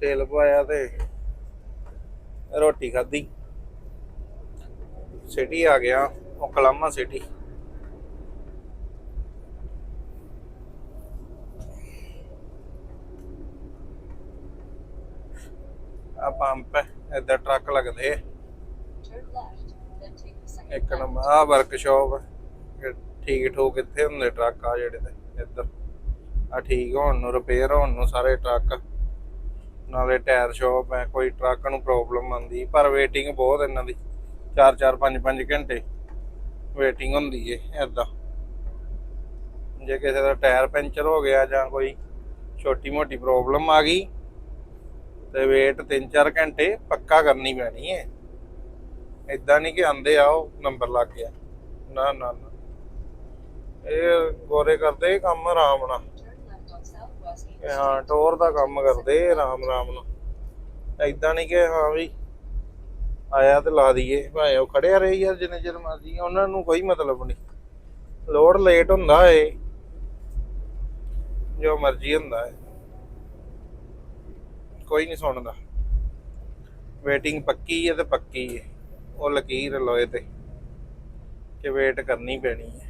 ਤੇਲ ਪਵਾਇਆ ਤੇ ਰੋਟੀ ਖਾਧੀ। ਸਿਟੀ ਆ ਗਿਆ ਓਕਲਾਮਾ ਸਿਟੀ। ਆ ਪੰਪ ਹੈ ਟਰੱਕ ਲੱਗਦੇ। ਇੱਕ left. ਨੰਬਰ, ਆ ਵਰਕਸ਼ਾਪ ਠੀਕ ਠੋਕ ਇੱਥੇ ਹੁੰਦੇ ਟਰੱਕ ਆ ਜਿਹੜੇ ਤੇ ਇੱਧਰ। ਆ ਠੀਕ ਹੋਣ ਨੂੰ ਰਿਪੇਅਰ ਹੋਣ ਨੂੰ ਸਾਰੇ ਟਰੱਕ। ਨਾਲੇ ਟਾਇਰ ਸ਼ੋਪ ਹੈ, ਕੋਈ ਟਰੱਕ ਨੂੰ ਪ੍ਰੋਬਲਮ ਆਉਂਦੀ, ਪਰ ਵੇਟਿੰਗ ਬਹੁਤ ਇਹਨਾਂ ਦੀ। 4 4 5 5 ਘੰਟੇ ਵੇਟਿੰਗ ਹੁੰਦੀ ਏ ਏਦਾਂ। ਜੇ ਕਿਸੇ ਦਾ ਟਾਇਰ ਪੈਂਚਰ ਹੋ ਗਿਆ ਜਾਂ ਕੋਈ ਛੋਟੀ ਮੋਟੀ ਪ੍ਰੋਬਲਮ ਆ ਗਈ, ਤੇ ਵੇਟ 3-4 ਘੰਟੇ ਪੱਕਾ ਕਰਨੀ ਪੈਣੀ ਏ ਇਦਾਂ ਨਹੀਂ ਕਿ ਆਂਦੇ ਆਓ ਨੰਬਰ ਲੱਗ ਗਿਆ। ਨਾ ਨਾ। ਇਹ ਗੋਰੇ ਕਰਦੇ ਕੰਮ ਆਰਾਮ ਨਾਲ। ਹਾਂ Street. ਟੋਰ ਦਾ ਕੰਮ ਕਰਦੇ ਆਰਾਮ ਆਰਾਮ ਨਾਲ। ਇਦਾਂ ਨਹੀਂ ਕਿ ਹਾਂ ਵੀ ਆਇਆ ਤੇ ਲਾ ਦਈਏ। ਭਾਵੇਂ ਉਹ ਖੜਿਆ ਰਹੇ ਯਾਰ, ਜਿੰਨੇ ਚਿਰ ਮਰਜ਼ੀ, ਉਹਨਾਂ ਨੂੰ ਕੋਈ ਮਤਲਬ ਨਹੀਂ। ਲੋਡ ਲੇਟ ਹੁੰਦਾ ਏ। ਜੋ ਮਰਜ਼ੀ ਹੁੰਦਾ ਏ। ਕੋਈ ਨਹੀਂ ਸੁਣਦਾ। ਵੇਟਿੰਗ ਪੱਕੀ ਹੈ ਤੇ ਪੱਕੀ ਹੈ ਉਹ ਲਕੀਰ ਲੋਏ ਤੇ, ਕਿ ਵੇਟ ਕਰਨੀ ਪੈਣੀ ਹੈ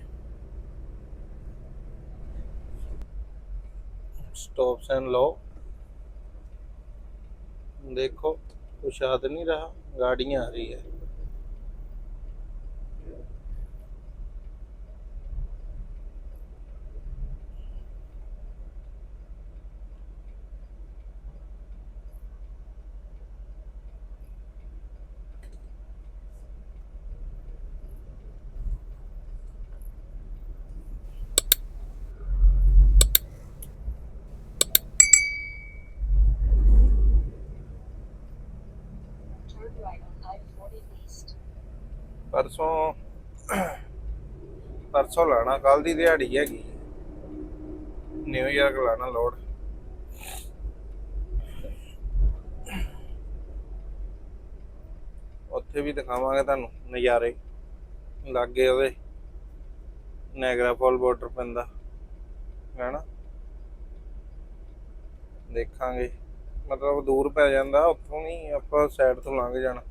स्टॉप साइन लो देखो कुछ याद नहीं रहा गाड़ियां आ रही है ਪਰਸੋਂ ਪਰਸੋਂ ਲਾਣਾ ਕੱਲ ਦੀ ਦਿਹਾੜੀ ਹੈਗੀ। ਨਿਊਯਾਰਕ ਲਾਣਾ ਲੋਡ ਉੱਥੇ ਵੀ ਦਿਖਾਵਾਂਗੇ ਤੁਹਾਨੂੰ ਨਜ਼ਾਰੇ। ਲਾਗੇ ਉਹਦੇ ਨੈਗਰਾ ਫਾਲ ਬਾਰਡਰ ਪੈਂਦਾ, ਹੈਨਾ? ਦੇਖਾਂਗੇ। ਮਤਲਬ ਦੂਰ ਪੈ ਜਾਂਦਾ, ਉੱਥੋਂ ਨਹੀਂ ਆਪਾਂ ਸਾਈਡ ਤੋਂ ਲੰਘ ਜਾਣਾ।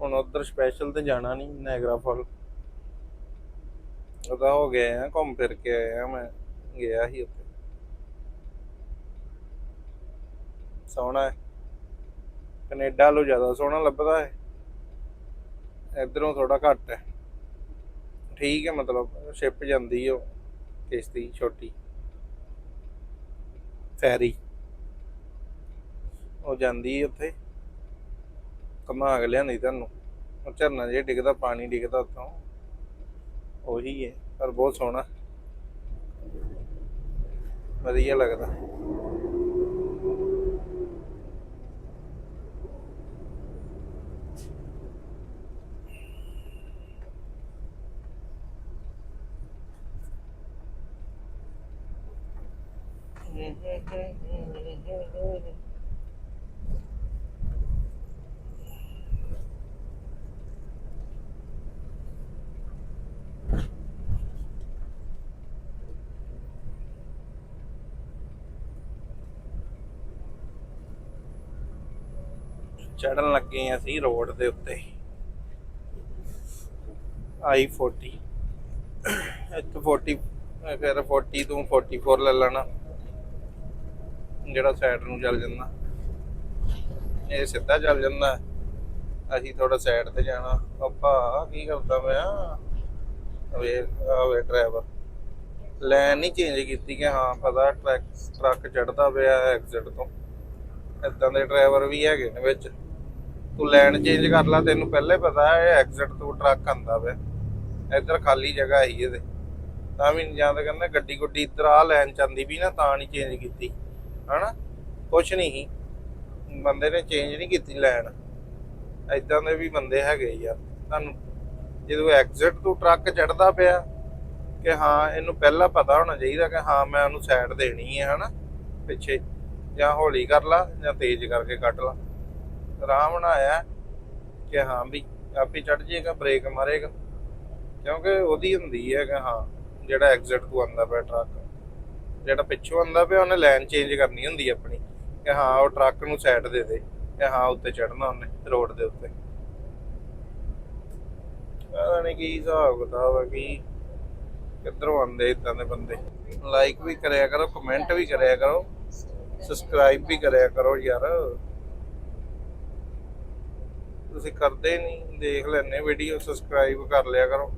ਹੁਣ ਉਧਰ ਸਪੈਸ਼ਲ ਤੇ ਜਾਣਾ ਨਹੀਂ ਨੈਗਰਾ ਫਾਲ ਉਹਦਾ ਹੋ ਗਿਆ ਆ, ਘੁੰਮ ਫਿਰ ਕੇ ਆਇਆ ਮੈਂ, ਗਿਆ ਸੀ ਉੱਥੇ। ਸੋਹਣਾ ਹੈ। ਕੈਨੇਡਾ ਲੋ ਜ਼ਿਆਦਾ ਸੋਹਣਾ ਲੱਭਦਾ ਹੈ। ਇਧਰੋਂ ਥੋੜਾ ਘੱਟ ਹੈ। ਠੀਕ ਹੈ, ਮਤਲਬ ਸ਼ਿਪ ਜਾਂਦੀ ਉਹ, ਕਿਸ਼ਤੀ ਛੋਟੀ। ਫੈਰੀ। ਉਹ ਜਾਂਦੀ ਉੱਥੇ। ਘਮਾ ਕੇ ਲਿਆਂਦੀ ਤੁਹਾਨੂੰ। ਉਹ ਝਰਨਾ ਜਿਹਾ ਡਿੱਗਦਾ, ਪਾਣੀ ਡਿੱਗਦਾ ਉੱਥੋਂ। ਉਹੀ ਹੈ, ਪਰ ਬਹੁਤ ਸੋਹਣਾ। ਵਧੀਆ ਲੱਗਦਾ। ਚੜਨ ਲੱਗੇ ਆ ਅਸੀਂ ਰੋਡ ਦੇ ਉੱਤੇ। ਆਈ 40 40 ਫਿਰ 40 ਤੋਂ 44 ਲੈ ਲੈਣਾ। ਜਿਹੜਾ ਸਾਈਡ ਨੂੰ ਚੱਲ ਜਾਂਦਾ। ਇਹ ਸਿੱਧਾ ਚੱਲ ਜਾਂਦਾ। ਅਸੀਂ ਥੋੜਾ ਸਾਈਡ ਤੇ ਜਾਣਾ। ਆਪਾਂ ਕੀ ਕਰਦਾ ਮੈਂ ਵੇ ਆਵੇ ਡਰਾਈਵਰ ਲੈਨ ਨਹੀਂ ਚੇਂਜ ਕੀਤੀ ਕਿ ਹਾਂ, ਪਤਾ ਟਰੱਕ ਟਰੱਕ ਚੜਦਾ ਪਿਆ ਐਗਜ਼ਿਟ ਤੋਂ। ਇਦਾਂ ਦੇ ਡਰਾਈਵਰ ਵੀ ਹੈਗੇ ਨੇ ਵਿੱਚ। ਤੂੰ ਲੈਣ ਚੇਂਜ ਕਰ ਲੈ, ਤੈਨੂੰ ਪਹਿਲੇ ਪਤਾ ਹੈ ਐਗਜ਼ਿਟ ਤੋਂ ਟਰੱਕ ਆਂਦਾ ਪਿਆ ਇੱਧਰ ਖਾਲੀ ਜਗ੍ਹਾ ਹੈ ਇਹਦੇ। ਤਾਂ ਵੀ ਜਾਂ ਤਾਂ ਕਹਿੰਦਾ ਗੱਡੀ ਗੁੱਡੀ ਇੱਧਰ ਆ ਲੈਨ ਚਾਂਦੀ ਵੀ ਨਾ, ਤਾਂ ਨਹੀਂ ਚੇਂਜ ਕੀਤੀ। ਹਨਾ? ਕੁਛ ਨਹੀਂ ਸੀ। ਬੰਦੇ ਨੇ ਚੇਂਜ ਨਹੀਂ ਕੀਤੀ ਲੈਣ। ਐਦਾਂ ਦੇ ਵੀ ਬੰਦੇ ਹੈਗੇ ਯਾਰ ਤੁਹਾਨੂੰ ਜਦੋਂ ਐਗਜ਼ਿਟ ਤੋਂ ਟਰੱਕ ਚੜਦਾ ਪਿਆ, ਕਿ ਹਾਂ, ਇਹਨੂੰ ਪਹਿਲਾਂ ਪਤਾ ਹੋਣਾ ਚਾਹੀਦਾ ਕਿ ਹਾਂ, ਮੈਂ ਉਹਨੂੰ ਸਾਈਡ ਦੇਣੀ ਹੈ ਹਨਾ? ਪਿੱਛੇ। ਜਾਂ ਹੌਲੀ ਕਰ ਲਾ, ਜਾਂ ਤੇਜ਼ ਕਰਕੇ ਕੱਟ ਲਾ। ਆਰਾਮ ਨਾਲ ਆਇਆ ਕਿ ਹਾਂ ਵੀ ਆਪੇ ਚੜ ਜਾਏਗਾ ਬ੍ਰੇਕ ਮਾਰੇਗਾ। ਕਿਉਂਕਿ ਉਹਦੀ ਹੁੰਦੀ ਹੈ ਕਿ ਹਾਂ, ਜਿਹੜਾ ਐਗਜ਼ਿਟ ਤੋਂ ਆਂਦਾ ਪਿਆ ਟਰੱਕ ਜਿਹੜਾ ਪਿੱਛੋਂ ਆਂਦਾ ਪਿਆ, ਉਹਨੇ ਲਾਈਨ ਚੇਂਜ ਕਰਨੀ ਹੁੰਦੀ ਆਪਣੀ, ਕਿ ਹਾਂ ਉਹ ਟਰੱਕ ਨੂੰ ਸਾਈਡ ਦੇ ਦੇ, ਕਿ ਹਾਂ ਉੱਤੇ ਚੜਨਾ ਉਹਨੇ ਰੋਡ ਦੇ ਉੱਤੇ। ਪਤਾ ਨਹੀਂ ਕੀ ਹਿਸਾਬ ਕਿਤਾਬ ਹੈ, ਕੀ ਕਿੱਧਰੋਂ ਆਉਂਦੇ ਇਦਾਂ ਦੇ ਬੰਦੇ। ਲਾਈਕ ਵੀ ਕਰਿਆ ਕਰੋ ਕਮੈਂਟ ਵੀ ਕਰਿਆ ਕਰੋ ਸਬਸਕ੍ਰਾਈਬ ਵੀ ਕਰਿਆ ਕਰੋ ਯਾਰ। ਤੁਸੀਂ ਕਰਦੇ ਨਹੀਂ, ਦੇਖ ਲੈਣੇ ਵੀਡੀਓ ਸਬਸਕ੍ਰਾਈਬ ਕਰ ਲਿਆ ਕਰੋ।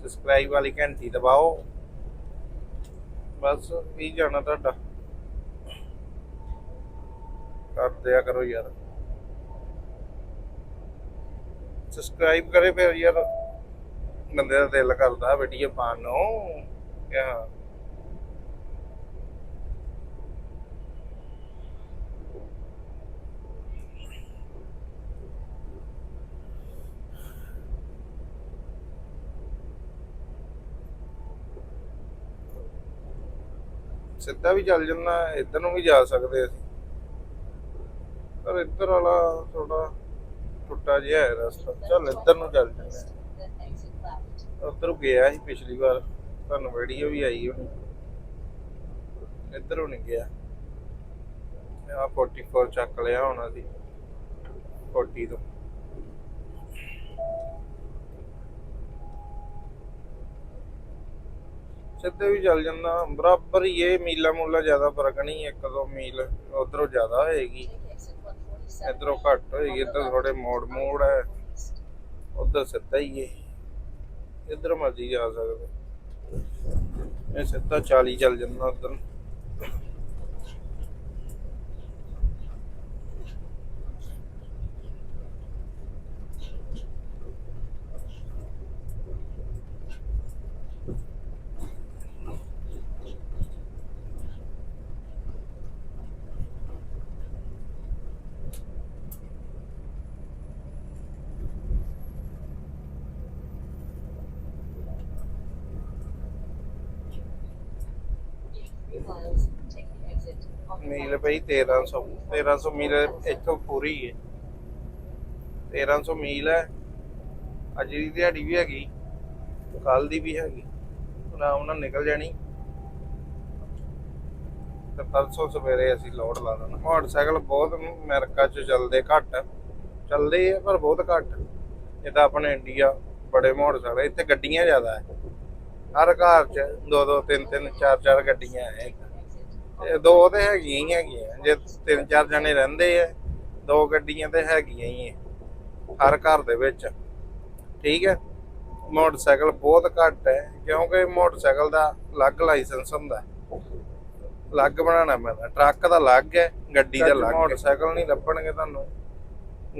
ਸਬਸਕ੍ਰਾਈਬ ਵਾਲੀ ਘੰਟੀ ਦਬਾਓ। ਬਸ, ਵੀ ਜਾਣਾ ਤੁਹਾਡਾ। ਕਰ ਦਿਆ ਕਰੋ ਯਾਰ। ਸਬਸਕ੍ਰਾਈਬ ਕਰੇ ਫਿਰ ਯਾਰ। ਬੰਦੇ ਦਾ ਦਿਲ ਕਰਦਾ ਵੀਡੀਓ ਪਾਉਣ ਨੂੰ। ਕਿਆ? ਸਿੱਧਾ ਵੀ ਚੱਲ ਜੰਨਾ, ਇੱਧਰ ਨੂੰ ਵੀ ਜਾ ਸਕਦੇ ਅਸੀਂ। ਪਰ ਇੱਧਰ ਵਾਲਾ ਥੋੜਾ ਟੁੱਟਾ ਜਿਹਾ ਹੈ ਰਸਤਾ। ਚੱਲ ਇੱਧਰ ਨੂੰ ਚੱਲ ਜੰਨੇ ਉੱਧਰ ਗਿਆ ਸੀ ਪਿਛਲੀ ਵਾਰ। ਤੁਹਾਨੂੰ ਵੀਡੀਓ ਵੀ ਆਈ ਹੋਣੀ। ਇੱਧਰੋਂ ਨਹੀਂ ਗਿਆ। ਆ 44 ਚੱਕ ਲਿਆ ਹੋਣਾ ਸੀ 40 ਤੋਂ। ਸਿੱਧੇ ਵੀ ਚੱਲ ਜਾਂਦਾ, ਬਰਾਬਰ ਹੀ ਇਹ ਮੀਲਾ ਮੂਲਾ ਜ਼ਿਆਦਾ ਫ਼ਰਕ ਨਹੀਂ, ਇੱਕ ਦੋ ਮੀਲ ਉਧਰੋਂ ਜ਼ਿਆਦਾ ਹੋਏਗੀ। ਇਧਰੋਂ ਘੱਟ ਹੋਏਗੀ, ਇੱਧਰ ਥੋੜੇ ਮੋੜ ਮੋੜ ਹੈ। ਉਧਰ ਸਿੱਧਾ ਹੀ ਹੈ ਇਧਰ ਮਰਜ਼ੀ ਜਾ ਸਕਦੇ। ਇਹ ਸਿੱਧਾ 40 ਚੱਲ ਜਾਂਦਾ ਉਧਰ। Exit on the meal right. ਪਈ 1300 1300 ਮੀਲ ਇੱਥੋਂ ਪੂਰੀ ਹੈ 1300 ਮੀਲ ਹੈ। ਅੱਜ ਦੀ ਦਿਹਾੜੀ ਵੀ ਹੈਗੀ ਕੱਲ ਦੀ ਵੀ ਹੈਗੀ। ਆਰਾਮ ਨਾਲ ਨਿਕਲ ਜਾਣੀ। ਤੇ ਪਰਸੋਂ ਸਵੇਰੇ ਅਸੀਂ ਲੋਡ ਲਾ ਦੇਣਾ। ਮੋਟਰਸਾਈਕਲ ਬਹੁਤ ਅਮਰੀਕਾ 'ਚ ਚੱਲਦੇ ਘੱਟ। ਚੱਲਦੇ ਆ, ਪਰ ਬਹੁਤ ਘੱਟ। ਜਿੱਦਾਂ ਆਪਣੇ ਇੰਡੀਆ ਬੜੇ ਮੋਟਰਸਾਈਕਲ, ਇੱਥੇ ਗੱਡੀਆਂ ਜ਼ਿਆਦਾ ਹੈ। ਹਰ ਘਰ 'ਚ ਦੋ ਦੋ, ਤਿੰਨ ਤਿੰਨ, ਚਾਰ ਚਾਰ ਗੱਡੀਆਂ ਹੈ ਇਹ ਦੋ ਤੇ ਹੈਗੀਆਂ ਹੀ ਹੈਗੀਆਂ ਜੇ ਤਿੰਨ ਚਾਰ ਜਣੇ ਰਹਿੰਦੇ ਆ ਦੋ ਗੱਡੀਆਂ ਤੇ ਹੈਗੀਆਂ ਹੀ ਆ ਹਰ ਘਰ ਦੇ ਵਿੱਚ। ਠੀਕ ਹੈ? ਮੋਟਰਸਾਈਕਲ ਬਹੁਤ ਘੱਟ ਹੈ ਕਿਉਂਕਿ ਮੋਟਰਸਾਈਕਲ ਦਾ ਅਲੱਗ ਲਾਇਸੈਂਸ ਹੁੰਦਾ। ਅਲੱਗ ਬਣਾਉਣਾ ਪੈਂਦਾ ਟਰੱਕ ਦਾ ਅਲੱਗ ਹੈ ਗੱਡੀ ਦਾ ਅਲੱਗ ਮੋਟਰਸਾਈਕਲ ਨਹੀਂ ਲੱਭਣਗੇ ਤੁਹਾਨੂੰ।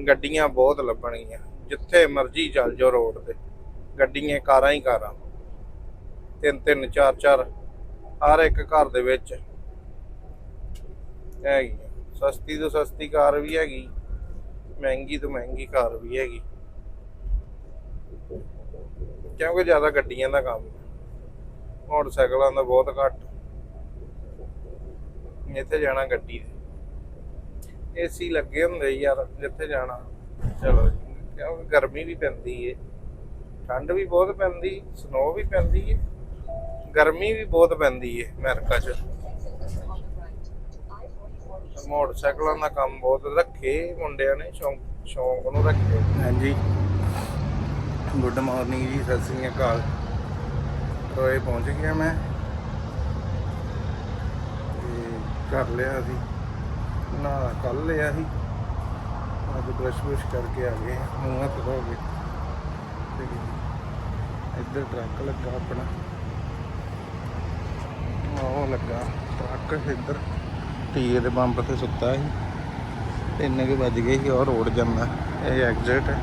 ਗੱਡੀਆਂ ਬਹੁਤ ਲੱਭਣਗੀਆਂ ਜਿੱਥੇ ਮਰਜ਼ੀ ਚੱਲ ਜਾਓ ਰੋਡ ਤੇ। ਗੱਡੀਆਂ ਕਾਰਾਂ ਹੀ ਕਾਰਾਂ। ਤਿੰਨ ਤਿੰਨ ਚਾਰ ਚਾਰ ਹਰ ਇੱਕ ਘਰ ਦੇ ਵਿੱਚ। ਹੈਗੀ। ਸਸਤੀ ਤੋਂ ਸਸਤੀ ਕਾਰ ਵੀ ਹੈਗੀ, ਮਹਿੰਗੀ ਤੋਂ ਮਹਿੰਗੀ ਕਾਰ ਵੀ ਹੈਗੀ। ਕਿਉਂਕਿ ਜ਼ਿਆਦਾ ਗੱਡੀਆਂ ਦਾ ਕੰਮ। ਮੋਟਰਸਾਈਕਲਾਂ ਦਾ ਬਹੁਤ ਘੱਟ। ਇੱਥੇ ਜਾਣਾ ਗੱਡੀ ਤੇ। ਏਸੀ ਲੱਗੇ ਹੁੰਦੇ ਯਾਰ, ਜਿੱਥੇ ਜਾਣਾ। ਚਲੋ ਕਿਉਂਕਿ ਗਰਮੀ ਵੀ ਪੈਂਦੀ ਏ। ਠੰਡ ਵੀ ਬਹੁਤ ਪੈਂਦੀ ਸਨੋ ਵੀ ਪੈਂਦੀ ਏ। ਗਰਮੀ ਵੀ ਬਹੁਤ ਪੈਂਦੀ ਏ ਅਮਰੀਕਾ 'ਚ। ਮੋਟਰਸਾਈਕਲਾਂ ਦਾ ਕੰਮ ਬਹੁਤ ਰੱਖੇ, ਮੁੰਡਿਆਂ ਨੇ ਸ਼ੌਂਕ ਸ਼ੌਂਕ ਨੂੰ ਰੱਖੇ। ਹਾਂਜੀ। ਗੁੱਡ ਮਾਰਨਿੰਗ ਜੀ, ਸਤਿ ਸ੍ਰੀ ਅਕਾਲ। ਟੋਏ ਪਹੁੰਚ ਗਿਆ ਮੈਂ। ਕਰ ਲਿਆ ਸੀ। ਨਾ, ਕੱਲ ਲਿਆ ਸੀ। ਅੱਜ ਬ੍ਰਸ਼ ਬ੍ਰਸ਼ ਕਰਕੇ ਆ ਗਏ। ਮੂੰਹ ਹੱਥ ਧੋ ਕੇ। ਇੱਧਰ ਟਰੱਕ ਲੱਗਾ ਆਪਣਾ। ਉਹ ਲੱਗਾ, ਟਰੱਕ ਇੱਧਰ। ਟੀਏ ਦੇ ਬੰਪ ਤੇ ਸੁੱਤਾ ਸੀ। ਤੇ ਇੰਨੇ ਕੇ ਵੱਜ ਗਏ ਸੀ, ਉਹ ਰੋਡ ਜਾਂਦਾ। ਇਹ ਐਗਜ਼ਿਟ ਹੈ।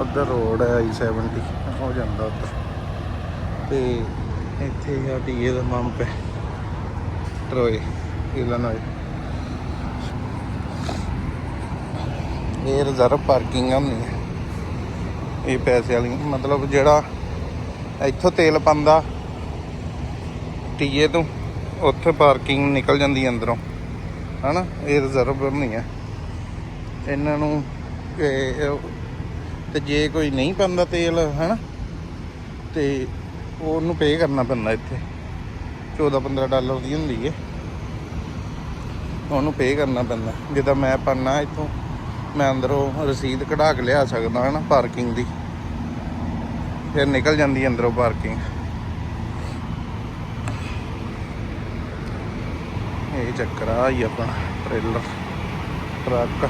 ਉਧਰ ਰੋਡ ਹੈ I-70 ਉਹ ਜਾਂਦਾ ਉੱਧਰ। ਤੇ ਇੱਥੇ ਆ ਟੀਏ ਦਾ ਬੰਪ ਹੈ। ਟਰੋਏ, ਇਲਾਨੋਏ। ਇਹ ਰਿਜ਼ਰਵ ਪਾਰਕਿੰਗ ਹੁੰਦੀ ਹੈ। ਇਹ ਪੈਸੇ ਵਾਲੀ, ਮਤਲਬ ਜਿਹੜਾ ਇੱਥੋਂ ਤੇਲ ਪਾਉਂਦਾ ਟੀਏ ਤੋਂ, ਉੱਥੇ ਪਾਰਕਿੰਗ ਨਿਕਲ ਜਾਂਦੀ ਅੰਦਰੋਂ। ਹਨਾ? ਇਹ ਰਿਜ਼ਰਵ ਨਹੀਂ ਹੈ ਇਹਨਾਂ ਨੂੰ ਤੇ ਜੇ ਕੋਈ ਨਹੀਂ ਪਾਉਂਦਾ ਤੇਲ, ਹਨਾ? ਤੇ ਉਹਨੂੰ ਪੇ ਕਰਨਾ ਪੈਂਦਾ ਇੱਥੇ। 14 15 ਡਾਲਰ ਦੀ ਹੁੰਦੀ ਹੈ ਉਹਨੂੰ ਪੇ ਕਰਨਾ ਪੈਂਦਾ। ਜਿੱਦਾਂ ਮੈਂ ਪੰਨਾ ਇੱਥੋਂ, ਮੈਂ ਅੰਦਰੋਂ ਰਸੀਦ ਕਢਾ ਕੇ ਲਿਆ ਸਕਦਾ ਹਾਂ ਨਾ ਪਾਰਕਿੰਗ ਦੀ। ਫਿਰ ਨਿਕਲ ਜਾਂਦੀ ਅੰਦਰੋਂ ਪਾਰਕਿੰਗ ਇਹ ਚੱਕਰ ਹੀ ਆਪਣਾ ਟ੍ਰੇਲਰ ਟਰੱਕ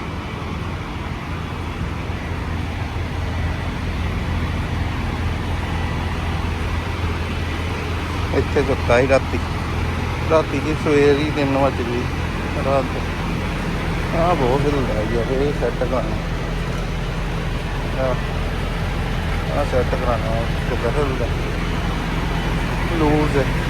ਇੱਥੇ ਸੁੱਤਾ ਹੀ ਰਾਤੀ ਰਾਤੀ ਦੀ ਸਵੇਰ ਹੀ 3 ਵਜੇ ਗਈ ਰਾਤ। ਆ ਬਹੁਤ ਹਿਲਦਾ ਯਾਰ ਇਹ ਸੈੱਟ ਕਰਾਣਾ ਆ ਸੈੱਟ ਕਰਾਣਾ ਕਿੱਦਾਂ ਹਿਲਦਾ ਲੂਜ਼ ਹੈ।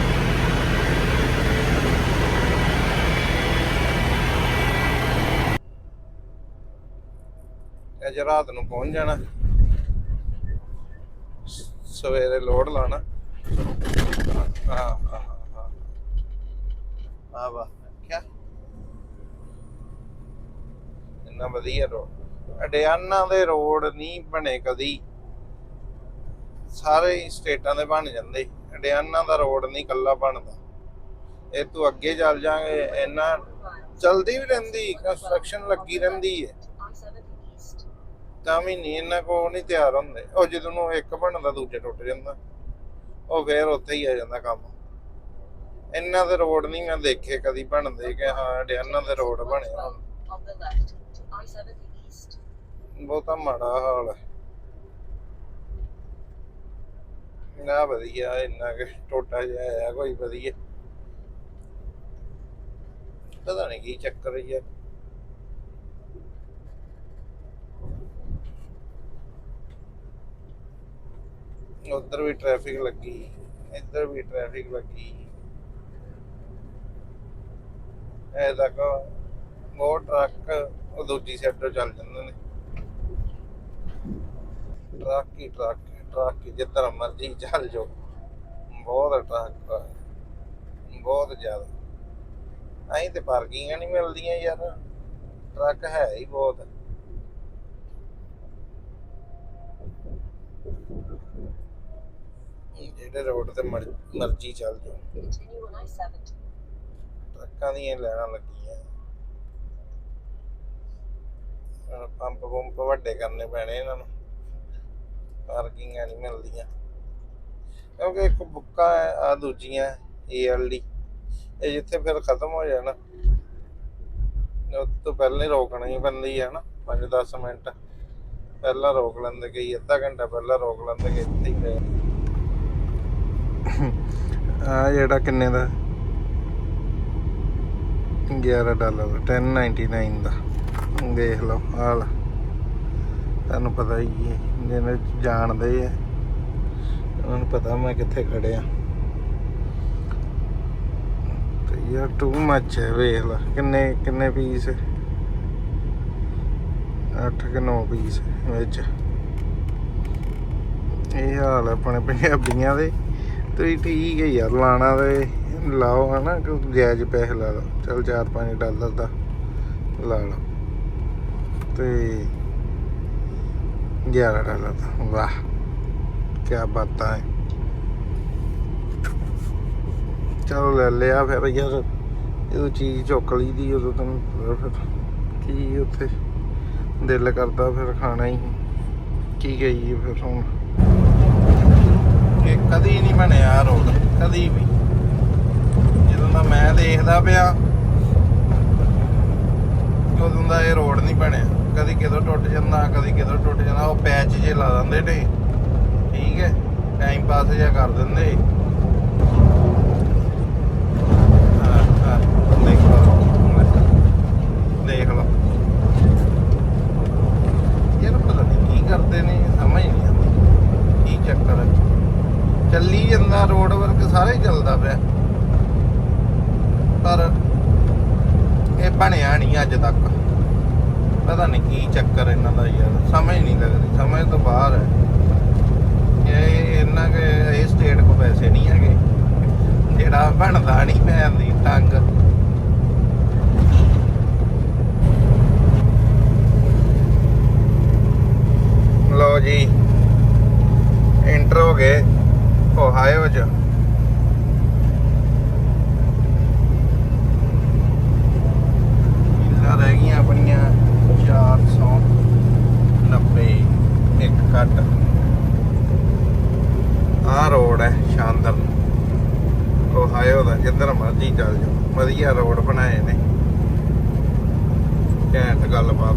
ਅੱਜ ਰਾਤ ਨੂੰ ਪਹੁੰਚ ਜਾਣਾ, ਸਵੇਰੇ ਲੋਡ ਲਾਣਾ। ਹਾਂ ਹਾਂ ਆ ਵਾ ਕਿਆ ਇੰਨਾ ਵਧੀਆ ਰੋਡ ਅਡਿਆਨਾ ਦੇ ਰੋਡ ਨਹੀਂ ਬਣੇ ਕਦੀ। ਸਾਰੇ ਸਟੇਟਾਂ ਦੇ ਬਣ ਜਾਂਦੇ। ਅਡਿਆਨਾ ਦਾ ਰੋਡ ਨਹੀਂ ਕੱਲਾ ਬਣਦਾ। ਇਹ ਤੋਂ ਅੱਗੇ ਚੱਲ ਜਾਾਂਗੇ ਇੰਨਾ ਚਲਦੀ ਵੀ ਰਹਿੰਦੀ ਕੰਸਟਰਕਸ਼ਨ ਲੱਗੀ ਰਹਿੰਦੀ ਹੈ ਤਾਂ ਵੀ ਨਹੀਂ ਇਹਨਾਂ ਕੋਲ ਨਹੀਂ ਤਿਆਰ ਹੁੰਦੇ। ਉਹ ਜਦੋਂ ਨੂੰ ਇੱਕ ਬਣਦਾ, ਦੂਜਾ ਟੁੱਟ ਜਾਂਦਾ। ਉਹ ਫੇਰ ਉੱਥੇ ਹੀ ਆ ਜਾਂਦਾ ਕੰਮ। ਇਹਨਾਂ ਦੇ ਰੋਡ ਨਹੀਂ ਮੈਂ ਦੇਖੇ, ਕਦੀ ਬਣਦੇ ਕਿ ਹਾਂ ਡਿਆਨਾਂ ਦੇ ਰੋਡ ਬਣੇ ਹੋਣ। On the left to I-70 East. ਬਹੁਤਾ ਮਾੜਾ ਹਾਲ ਹੈ। ਨਾ ਵਧੀਆ, ਇੰਨਾ ਕਿ ਟੋਟਾ ਜਿਹਾ ਆ ਕੋਈ ਵਧੀਆ। ਪਤਾ ਨਹੀਂ ਕੀ ਚੱਕਰ ਹੈ ਉਧਰ ਵੀ ਟ੍ਰੈਫਿਕ ਲੱਗੀ, ਇੱਧਰ ਵੀ ਟ੍ਰੈਫਿਕ ਲੱਗੀ। ਇਹ ਤੱਕ ਉਹ ਟਰੱਕ ਉਹ ਦੂਜੀ ਸਾਈਡ ਚੱਲ ਜਾਂਦੇ ਨੇ। ਟਰੱਕ ਹੀ ਟਰੱਕ ਟਰੱਕ ਹੀ, ਜਿੱਧਰ ਮਰਜ਼ੀ ਚੱਲ ਜਾਓ। ਬਹੁਤ ਟਰੱਕ ਬਹੁਤ ਜ਼ਿਆਦਾ। ਐਂ ਤੇ ਪਾਰਕਿੰਗਾਂ ਨਹੀਂ ਮਿਲਦੀਆਂ ਯਾਰ। ਟਰੱਕ ਹੈ ਹੀ ਬਹੁਤ। ਜਿਹੜੇ ਰੋਡ ਤੇ ਮਰ- ਮਰਜ਼ੀ ਚੱਲ ਜਾਓ। Continue on I-70. ਟਰੱਕਾਂ ਦੀਆਂ ਲੈਣਾ ਲੱਗੀਆਂ। ਹੁਣ ਪੰਪ ਪੰਪ ਵੱਡੇ ਕਰਨੇ ਪੈਣੇ ਇਹਨਾਂ ਨੂੰ। ਪਾਰਕਿੰਗਾਂ ਨਹੀਂ ਮਿਲਦੀਆਂ। ਕਿਉਂਕਿ ਇੱਕ ਬੁੱਕਾ ਆ ਦੂਜੀਆਂ ਏਐਲਡੀ ਇਹ ਜਿੱਥੇ ਫਿਰ ਖਤਮ ਹੋ ਜਾਣਾ। ਉਹ ਤੋਂ ਪਹਿਲਾਂ ਹੀ ਰੋਕਣਾ ਹੀ ਪੈਂਦੀ ਹੈ ਨਾ 5-10 ਮਿੰਟ। ਪਹਿਲਾਂ ਰੋਕ ਲੈਂਦੇ ਕਈ ਅੱਧਾ ਘੰਟਾ ਪਹਿਲਾਂ ਰੋਕ ਲੈਂਦੇ ਕਿ ਇੱਥੇ ਹੀ ਗਏ ਆ ਜਿਹੜਾ ਕਿੰਨੇ ਦਾ? 11 ਡਾਲਰ 1099 ਦਾ। ਦੇਖ ਲਓ ਹਾਲ ਤੁਹਾਨੂੰ ਪਤਾ ਹੀ ਹੈ, ਜਿਹਨੇ ਜਾਣਦੇ ਆ, ਉਹਨਾਂ ਨੂੰ ਪਤਾ ਮੈਂ ਕਿੱਥੇ ਖੜਿਆ। ਤੇ ਯਾਰ ਟੂ ਮੱਚ ਹੈ, ਵੇਖ ਲਾ, ਕਿੰਨੇ ਕਿੰਨੇ ਪੀਸ 8 ਕਿ 9 ਪੀਸ ਵਿੱਚ। ਇਹ ਹਾਲ ਆਪਣੇ ਪੰਜਾਬੀਆਂ ਦੇ। ਤੇ ਠੀਕ ਹੈ ਯਾਰ, ਲਾਣਾ ਤੇ ਲਾਓ ਹਨਾ, ਕਿ ਜਾਇਜ਼ ਪੈਸੇ ਲਾ ਲਓ। ਚਲ 4-5 ਡਾਲਰ ਦਾ ਲਾ ਲਓ। ਤੇ 11 ਡਾਲਰ ਦਾ। ਵਾਹ ਕੀ ਬਾਤਾਂ ਹੈ ਚਲੋ ਲੈ ਲਿਆ ਫਿਰ ਯਾਰ, ਜਦੋਂ ਚੀਜ਼ ਚੁੱਕ ਲਈ ਦੀ, ਉਦੋਂ ਤੈਨੂੰ ਪਤਾ ਫਿਰ ਕੀ ਉੱਥੇ ਦਿਲ ਕਰਦਾ ਫਿਰ ਖਾਣਾ ਹੀ। ਕੀ ਕਹੀਏ ਫਿਰ ਹੁਣ। ਇਹ ਕਦੀ ਨਹੀਂ ਬਣਿਆ ਰੋਡ ਕਦੀ ਵੀ। ਜਦੋਂ ਦਾ ਮੈਂ ਦੇਖਦਾ ਪਿਆ, ਉਦੋਂ ਦਾ ਇਹ ਰੋਡ ਨਹੀਂ ਬਣਿਆ। ਕਦੀ ਕਿਦੋਂ ਟੁੱਟ ਜਾਂਦਾ, ਕਦੀ ਕਿਦੋਂ ਟੁੱਟ ਜਾਂਦਾ, ਉਹ ਪੈਚ ਜੇ ਲਾ ਦਿੰਦੇ ਨੇ ਠੀਕ ਹੈ ਟਾਈਮ ਪਾਸ ਜਿਹਾ ਕਰ ਦਿੰਦੇ ਹਾਂ, ਹਾਂ, ਦੇਖ ਲਓ ਦੇਖ ਲਓ ਯਾਰ ਪਤਾ ਨਹੀਂ ਕੀ ਕਰਦੇ ਨੇ ਸਮਝ ਨਹੀਂ ਆਉਂਦੀ ਕੀ ਚੱਕਰ ਹੈ ਚੱਲੀ ਜਾਂਦਾ ਰੋਡ ਵਰਕ ਸਾਰੇ ਹੀ ਚੱਲਦਾ ਪਿਆ ਪਰ ਇਹ ਬਣਿਆ ਨਹੀਂ ਅੱਜ ਤੱਕ ਪਤਾ ਨਹੀਂ ਕੀ ਚੱਕਰ ਇਹਨਾਂ ਦਾ ਯਾਰ, ਸਮਝ ਨਹੀਂ ਲੱਗਦੀ ਸਮਝ ਤੋਂ ਬਾਹਰ ਹੈ। ਇਹ ਇਹਨਾਂ ਕੇ, ਇਹ ਸਟੇਟ ਕੋ ਪੈਸੇ ਨਹੀਂ ਹੈਗੇ। ਜਿਹੜਾ ਬਣਦਾ ਨਹੀਂ ਪੈਂਦੀ ਟੰਗ। ਲੋ ਜੀ ਇੰਟਰ ਹੋ ਗਏ। ਓਹਾਇਓ ਚ। ਘੱਟ। ਆਹ ਰੋਡ ਹੈ ਸ਼ਾਨਦਾਰ। ਕੋਹਾਇਓ ਦਾ, ਜਿੱਧਰ ਮਰਜ਼ੀ ਚੱਲ ਜਾਓ। ਵਧੀਆ ਰੋਡ ਬਣਾਏ ਨੇ। ਘੈਂਟ ਗੱਲਬਾਤ।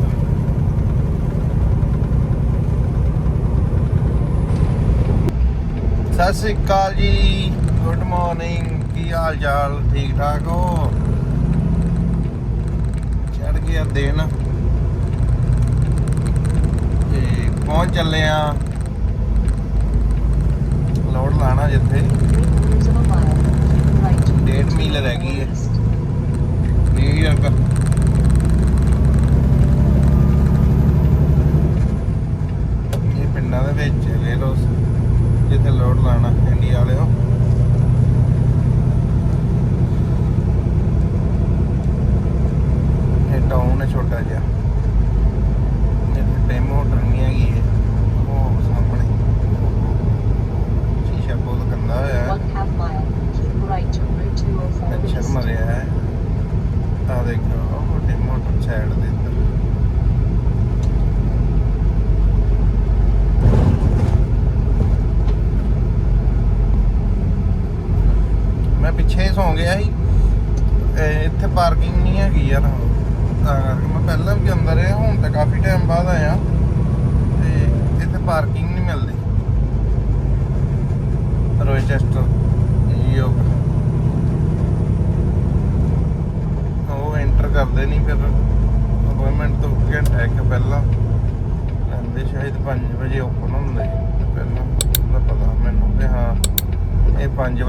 ਸਤਿ ਸ੍ਰੀ ਅਕਾਲ ਜੀ। ਗੁੱਡ ਮਾਰਨਿੰਗ ਕੀ ਹਾਲ ਚਾਲ ਠੀਕ ਠਾਕ ਹੋ? ਚੜ ਗਿਆ ਦਿਨ। ਪਹੁੰਚ ਚੱਲੇ ਆ। ਲੋਡ ਲਾਣਾ ਜਿੱਥੇ। Three ਡੇਢ ਮੀਲ ਰਹਿ ਗਈ ਹੈ East. ਨਿਊਯਾਰਕ ਇਹ ਪਿੰਡਾਂ ਦੇ ਵਿੱਚ ਲੈ ਲੋ ਜਿੱਥੇ ਲੋਡ ਲਾਣਾ ਇੰਡੀਆ ਵਾਲਿਓ। ਇਹ ਟਾਊਨ ਹੈ ਛੋਟਾ ਜਿਹਾ ਇੱਥੇ ਡੈਮੋ ਟਰਨੀ ਹੈਗੀ ਹੈ ਉਹ ਸਾਹਮਣੇ ਸ਼ੀਸ਼ਾ ਬਹੁਤ ਗੰਦਾ ਹੋਇਆ ਹੈ One half mile. Keep right to Route 204 ਅੱਛਾ East. ਮਰਿਆ ਹੈ ਆ ਦੇਖੋ ਉਹ ਵੱਡੀ ਮੋਟਰ ਸਾਈਡ ਦੇ ਇੱਧਰ ਮੈਂ ਪਿੱਛੇ ਹੀ ਸੌਂ ਗਿਆ ਸੀ ਇਹ ਇੱਥੇ ਪਾਰਕਿੰਗ ਨਹੀਂ ਹੈਗੀ ਯਾਰ ਤਾਂ ਕਰਕੇ ਮੈਂ ਪਹਿਲਾਂ ਵੀ ਅੰਦਰ ਰਿਹਾ ਹੁਣ ਤਾਂ ਕਾਫੀ ਟਾਈਮ ਬਾਅਦ ਆਇਆ ਤੇ ਇੱਥੇ ਪਾਰਕਿੰਗ ਨਹੀਂ ਮਿਲਦੀ ਰੋਚੈਸਟਰ ਨਿਊਯਾਰਕ ਉਹ ਐਂਟਰ ਕਰਦੇ ਨਹੀਂ ਫਿਰ ਅਪਾਇੰਟਮੈਂਟ ਤੋਂ ਘੰਟਾ ਇੱਕ ਪਹਿਲਾਂ ਲੈਂਦੇ ਸ਼ਾਇਦ 5 ਵਜੇ ਓਪਨ ਹੁੰਦੇ ਸੀ। ਪਹਿਲਾਂ ਦਾ ਪਤਾ ਮੈਨੂੰ ਕਿ ਹਾਂ ਇਹ 5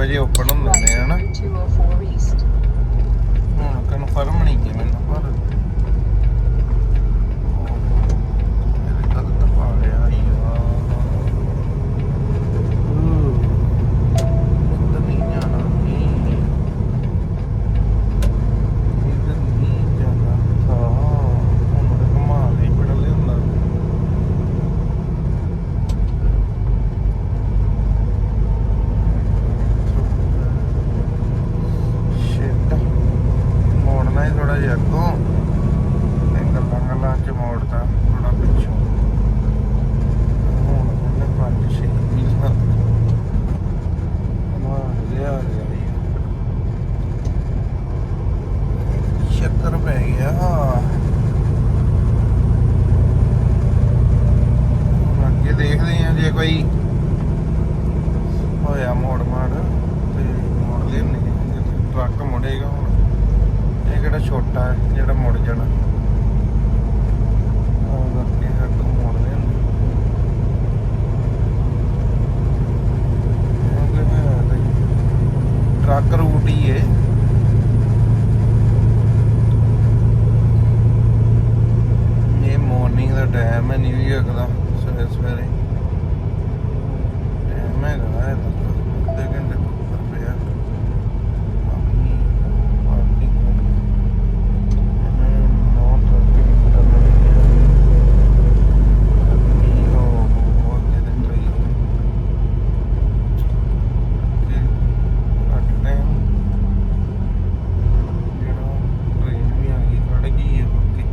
to ਹਨਾ Route 204 East. ਹੁਣ ਕਨਫਰਮ ਨਹੀਂ ਕਿ ਮੈਨੂੰ ਪਰ ਮੇਰੇ ਗਲਤ ਪਾ ਲਿਆ ਯਾਰ ਇੱਧਰ ਨਹੀਂ ਜਾਣਾ ਨਹੀਂ ਇੱਧਰ ਨਹੀਂ ਜਾਣਾ ਤਾਂ ਹੁਣ ਉਹ ਘੁਮਾ ਲਈ ਬੜਾ ਲਿਆਉਂਦਾ ਸ਼ਿਟ ਮੋੜਨਾ ਹੀ ਥੋੜਾ ਜਿਹਾ ਅੱਗੋਂ ਤੇ ਗੱਲਾਂ ਗੱਲਾਂ ਚ ਮੋੜਦਾ ਥੋੜਾ ਪਿੱਛੋਂ ਹੁਣ ਉਹਨੇ ਪੰਜ ਛੇ ਮੀਲਾਂ ਮਾਰ ਲਿਆ ਗਿਆ ਚੱਕਰ ਪੈ ਗਿਆ ਹੁਣ ਅੱਗੇ ਦੇਖਦੇ ਆ ਜੇ ਕੋਈ ਹੋਇਆ ਮੋੜ ਮਾੜ ਤੇ ਮੋੜ ਲੈਣੇ ਟਰੱਕ ਮੁੜੇਗਾ ਹੁਣ ਇਹ ਕਿਹੜਾ ਛੋਟਾ ਹੈ ਜਿਹੜਾ ਮੁੜ ਜਾਣਾ ਉਹ ਕਰਕੇ ਹੱਥੋਂ ਮੋੜ ਲੈਣੇ ਟਰੱਕ ਰੂਟ ਹੀ ਹੈ ਇਹ ਮਾਰਨਿੰਗ ਦਾ ਟਾਈਮ ਹੈ ਨਿਊਯਾਰਕ ਦਾ ਸਵੇਰੇ ਸਵੇਰੇ ਟਾਈਮ ਹੈਗਾ ਹੈ ਅੱਧੇ ਘੰਟੇ ਤੋਂ ਉੱਪਰ ਪਿਆ ਬਾਕੀ ਬਾਕੀ ਇਹਨੇ ਨੋ ਟਰੈਫਿਕ ਕਰਨੀ ਹੈ ਅੱਗੇ ਉਹ ਉਹ ਅੱਗੇ ਦੇ ਟ੍ਰੇਨ ਕਿ ਘੱਟ ਟਾਈਮ ਜਿਹੜਾ ਟ੍ਰੇਨ ਵੀ ਆ ਗਈ ਖੜ ਗਈ ਹੈ ਅੱਗੇ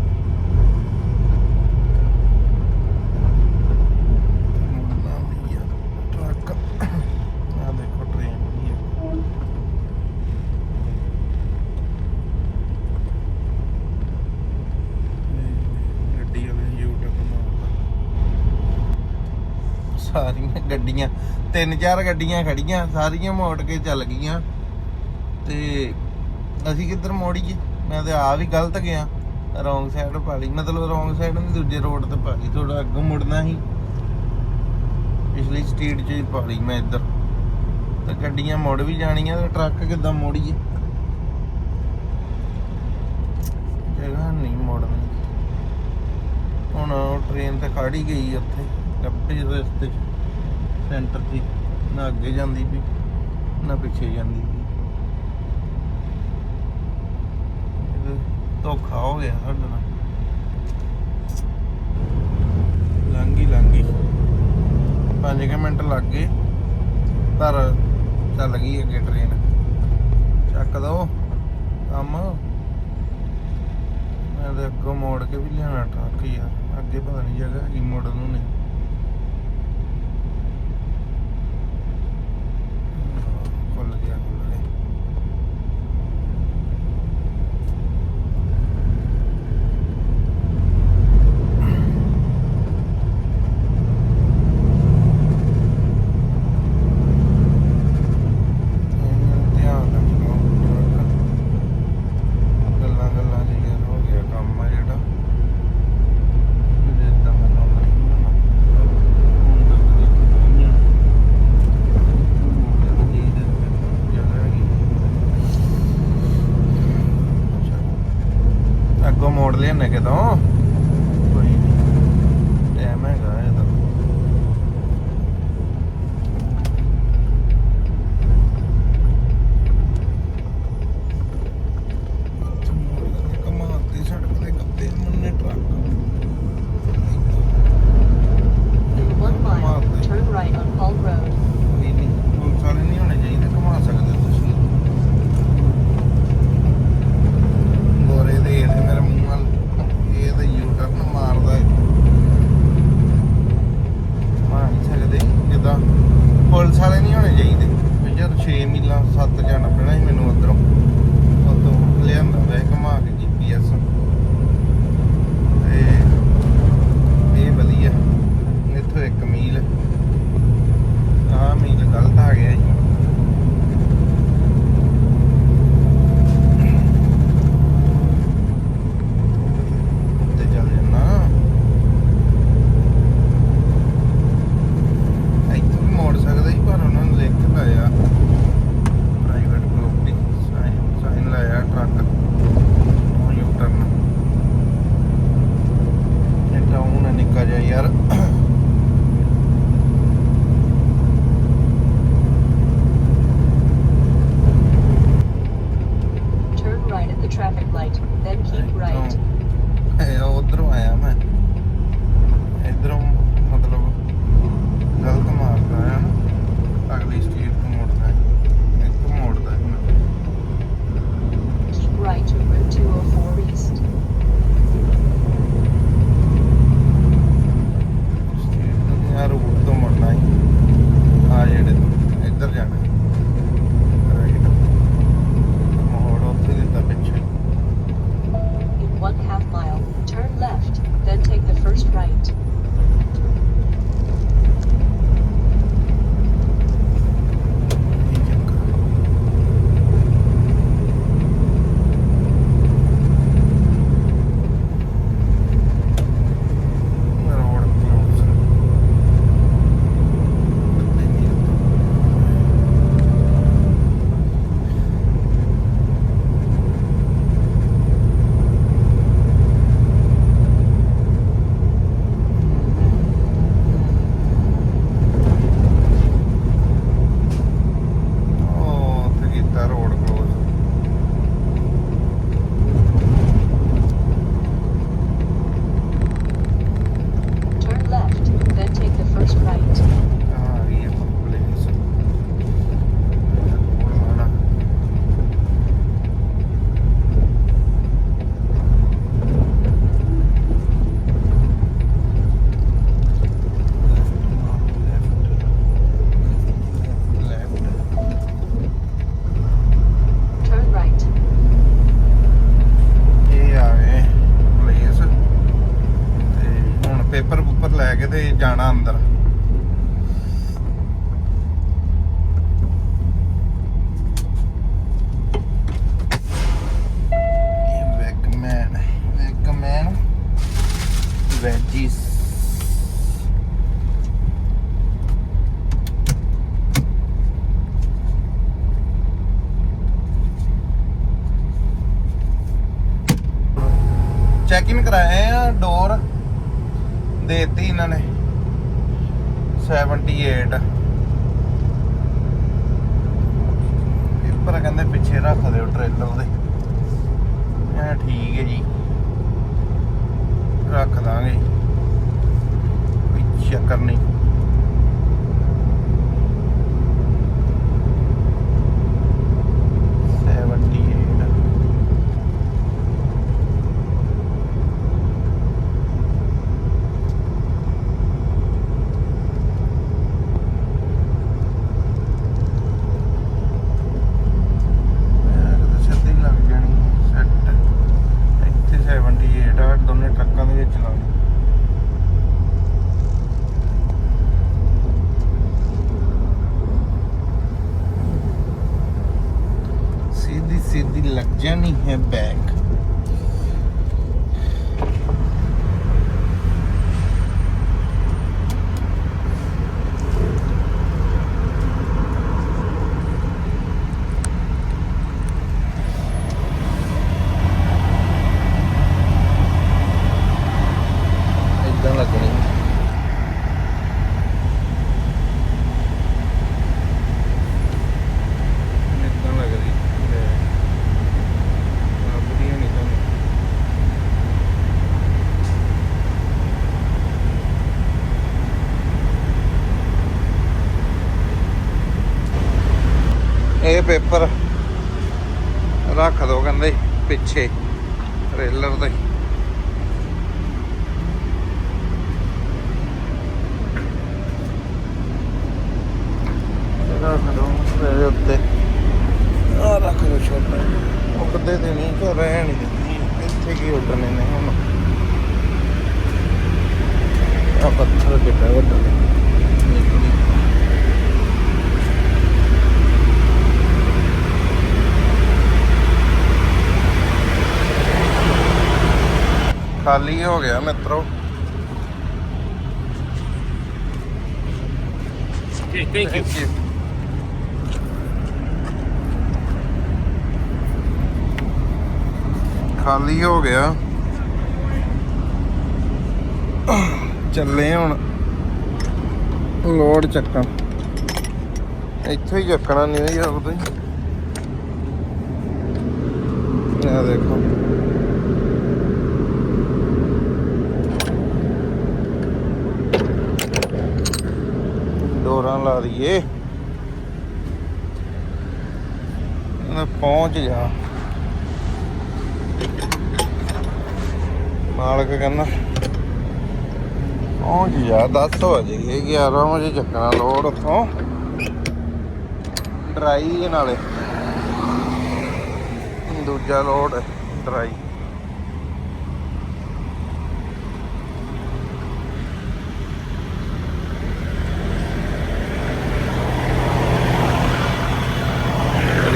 ਮੁੜਨਾ ਵੀ ਆ ਟਰੱਕ ਆ ਦੇਖੋ ਟ੍ਰੇਨ ਵੀ ਹੈ ਇਹ ਗੱਡੀ ਵਾਲੇ ਯੂਟਿਊਬ ਮਾਰਦਾ ਸਾਰੀਆਂ ਗੱਡੀਆਂ ਤਿੰਨ ਚਾਰ ਗੱਡੀਆਂ ਖੜੀਆਂ, ਸਾਰੀਆਂ ਮੋੜ ਕੇ ਚੱਲ ਗਈਆਂ। ਤੇ ਅਸੀਂ ਕਿੱਧਰ ਮੋੜੀਏ ਮੈਂ ਤੇ ਆ ਵੀ ਗਲਤ ਗਿਆ। ਰੋਂਗ ਸਾਈਡ ਪਾ ਲਈ। ਮਤਲਬ ਰੋਂਗ ਸਾਈਡ ਨਹੀਂ, ਦੂਜੇ ਰੋਡ ਤੇ ਪਾ ਲਈ। ਥੋੜਾ ਅੱਗੋਂ ਮੁੜਨਾ ਸੀ। ਪਿਛਲੀ ਸਟਰੀਟ 'ਚ ਹੀ ਪਾ ਲਈ ਮੈਂ ਇੱਧਰ। ਤੇ ਗੱਡੀਆਂ ਮੁੜ ਵੀ ਜਾਣੀਆਂ ਤੇ ਟਰੱਕ ਕਿੱਦਾਂ ਮੋੜੀਏ? ਜਗ੍ਹਾ ਨਹੀਂ ਮੋੜਨੀ। ਹੁਣ ਉਹ ਟ੍ਰੇਨ ਤੇ ਖੜੀ ਗਈ ਉੱਥੇ। ਗੱਪੇ ਰਸਤੇ 'ਚ। ਸੈਂਟਰ 'ਚ ਨਾ ਅੱਗੇ ਜਾਂਦੀ ਵੀ, ਨਾ ਪਿੱਛੇ ਜਾਂਦੀ ਵੀ। ਧੋਖਾ ਹੋ ਗਿਆ ਸਾਡੇ ਨਾਲ। ਲੰਗੀ ਲੰਗੀ 5 ਮਿੰਟ ਲੱਗ ਗਏ। ਪਰ ਚੱਲ ਗਈ ਅੱਗੇ ਟ੍ਰੇਨ ਚੱਕ ਦੋ ਕੰਮ। ਮੈਂ ਤੇ ਅੱਗੋਂ ਮੋੜ ਕੇ ਵੀ ਲਿਆਣਾ ਟਰੱਕ ਯਾਰ। ਅੱਗੇ ਪਤਾ ਨਹੀਂ ਜਗ੍ਹਾ ਹੈਗੀ ਮੋੜਨ ਨੂੰ ਨਹੀਂ। ਖੁੱਲ ਗਿਆ ਖੁੱਲ ਜਾਣਾ ਅੰਦਰ। veggies ਚੈੱਕ ਇਨ ਕਰਾਇਆ ਆ ਡੋਰ ਦੇਤੀ ਇਹਨਾਂ ਨੇ। 78 ਪੇਪਰ ਕਹਿੰਦੇ ਪਿੱਛੇ ਰੱਖ ਦਿਓ ਟ੍ਰੇਲਰ ਦੇ। ਇਹ ਠੀਕ ਹੈ ਜੀ। ਰੱਖ ਦਾਂਗੇ। ਕੋਈ ਚੱਕਰ ਨਹੀਂ। ਪੇਪਰ ਰੱਖ ਦੋ ਕਹਿੰਦੇ ਪਿੱਛੇ ਟ੍ਰੇਲਰ ਦੇ ਰੱਖ ਦੋ ਮੇਰੇ ਉੱਤੇ ਆ ਰੱਖ ਦੋ ਛੋਟਾ ਉੱਡਦੇ ਤੇ ਨਹੀਂ ਕਿ ਰਹਿਣ ਨਹੀਂ ਦਿੰਦੀ ਇੱਥੇ ਕੀ ਉੱਡਣੇ ਨੇ ਹੁਣ ਆ ਪੱਥਰ ਕਿੱਡਾ ਵੱਡਾ ਨਿਕਲੀ ਖਾਲੀ ਹੋ ਗਿਆ ਮਿੱਤਰੋ। Okay, thank you. Thank you. ਖਾਲੀ ਹੋ ਗਿਆ। ਚੱਲੇ ਹੁਣ। ਲੋਡ ਚੱਕਾਂ ਇੱਥੋਂ ਹੀ ਚੱਕਣਾ ਨਿਊਯਾਰਕ ਤੋਂ। ਹੀ ਆ ਦੇਖੋ। ਡੋਰਾਂ ਦਈਏ ਪਹੁੰਚ ਜਾ ਮਾਲਕ ਕਹਿੰਦਾ, ਪਹੁੰਚ ਜਾ 10 ਵਜੇ 11 ਵਜੇ ਚੱਕਣਾ ਲੋਡ ਉਥੋਂ। ਡਰਾਈ ਨਾਲੇ। ਦੂਜਾ ਲੋਡ, ਡਰਾਈ।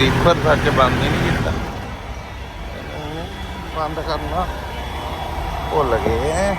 ਰੀਫਰ ਸੱਚ ਬੰਦ ਹੀ ਨਹੀਂ ਕੀਤਾ। ਬੰਦ ਕਰਨਾ। ਭੁੱਲ ਗਏ।